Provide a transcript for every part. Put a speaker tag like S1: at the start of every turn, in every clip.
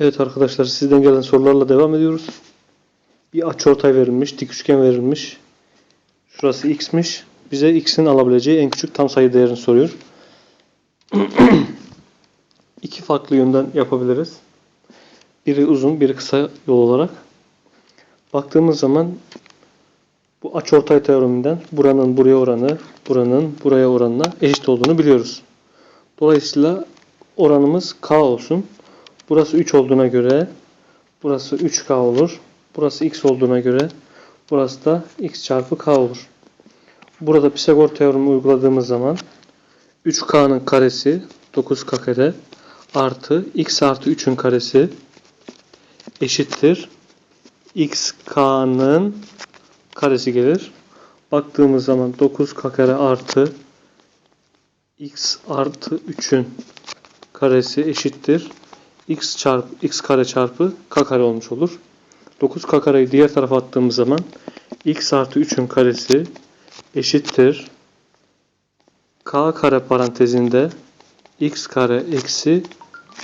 S1: Evet arkadaşlar sizden gelen sorularla devam ediyoruz. Bir açıortay verilmiş, dik üçgen verilmiş. Şurası x'miş. Bize x'in alabileceği en küçük tam sayı değerini soruyor. İki farklı yönden yapabiliriz. Biri uzun, biri kısa yol olarak. Baktığımız zaman bu açıortay teoreminden buranın buraya oranı, buranın buraya oranına eşit olduğunu biliyoruz. Dolayısıyla oranımız k olsun. Burası 3 olduğuna göre burası 3k olur. Burası x olduğuna göre burası da x çarpı k olur. Burada Pisagor teoremi uyguladığımız zaman 3k'nın karesi 9k kare artı x artı 3'ün karesi eşittir. xk'nın karesi gelir. Baktığımız zaman 9k kare artı x artı 3'ün karesi eşittir x çarpı x kare çarpı k kare olmuş olur. 9k kareyi diğer tarafa attığımız zaman x artı 3'ün karesi eşittir. k kare parantezinde x kare eksi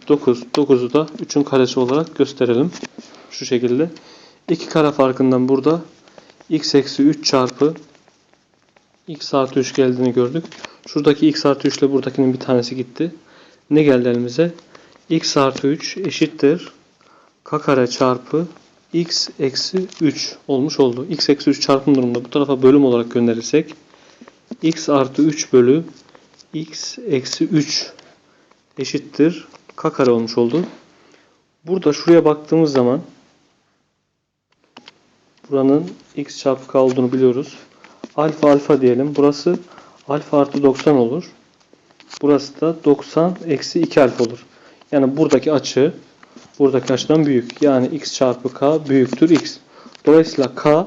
S1: 9. 9'u da 3'ün karesi olarak gösterelim. Şu şekilde. 2 kare farkından burada x eksi 3 çarpı x artı 3 geldiğini gördük. Şuradaki x artı 3 ile buradakinin bir tanesi gitti. Ne geldi elimize? X artı 3 eşittir k kare çarpı x eksi 3 olmuş oldu. x eksi 3 çarpım durumunda bu tarafa bölüm olarak gönderirsek x artı 3 bölü x eksi 3 eşittir k kare olmuş oldu. Burada şuraya baktığımız zaman buranın x çarpı k olduğunu biliyoruz. Alfa alfa diyelim. Burası alfa artı 90 olur. Burası da 90 eksi 2 alfa olur. Yani buradaki açı buradaki açıdan büyük. Yani x çarpı k büyüktür x. Dolayısıyla k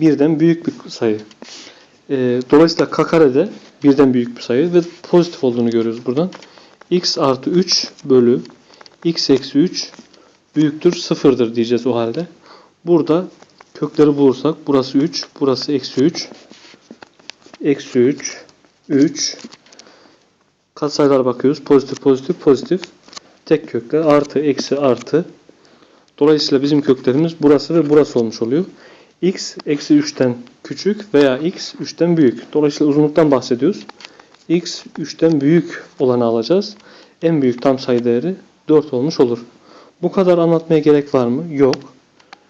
S1: birden büyük bir sayı. Ee, dolayısıyla k kare de birden büyük bir sayı ve pozitif olduğunu görüyoruz buradan. x artı 3 bölü x eksi 3 büyüktür sıfırdır diyeceğiz o halde. Burada kökleri bulursak burası 3, burası eksi 3, eksi 3, 3, katsayılara bakıyoruz. Pozitif, pozitif, pozitif. Tek kökler artı, eksi, artı. Dolayısıyla bizim köklerimiz burası ve burası olmuş oluyor. x eksi 3'ten küçük veya x 3'ten büyük. Dolayısıyla uzunluktan bahsediyoruz. x 3'ten büyük olanı alacağız. En büyük tam sayı değeri 4 olmuş olur. Bu kadar anlatmaya gerek var mı? Yok.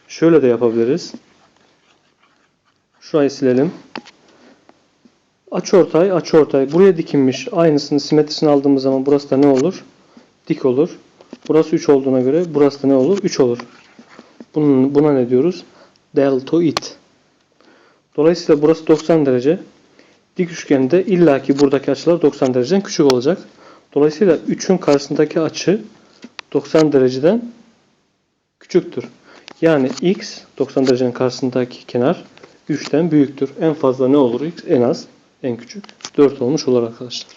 S1: Şöyle de yapabiliriz. Şurayı silelim. Açıortay, açıortay. Buraya dikilmiş. Aynısını simetrisini aldığımız zaman burası da ne olur? Dik olur. Burası 3 olduğuna göre burası da ne olur? 3 olur. Bunun, buna ne diyoruz? Deltoid. Dolayısıyla burası 90 derece. Dik üçgende illaki buradaki açılar 90 dereceden küçük olacak. Dolayısıyla 3'ün karşısındaki açı 90 dereceden küçüktür. Yani x 90 derecenin karşısındaki kenar 3'ten büyüktür. En fazla ne olur x? En az, en küçük 4 olmuş olur arkadaşlar.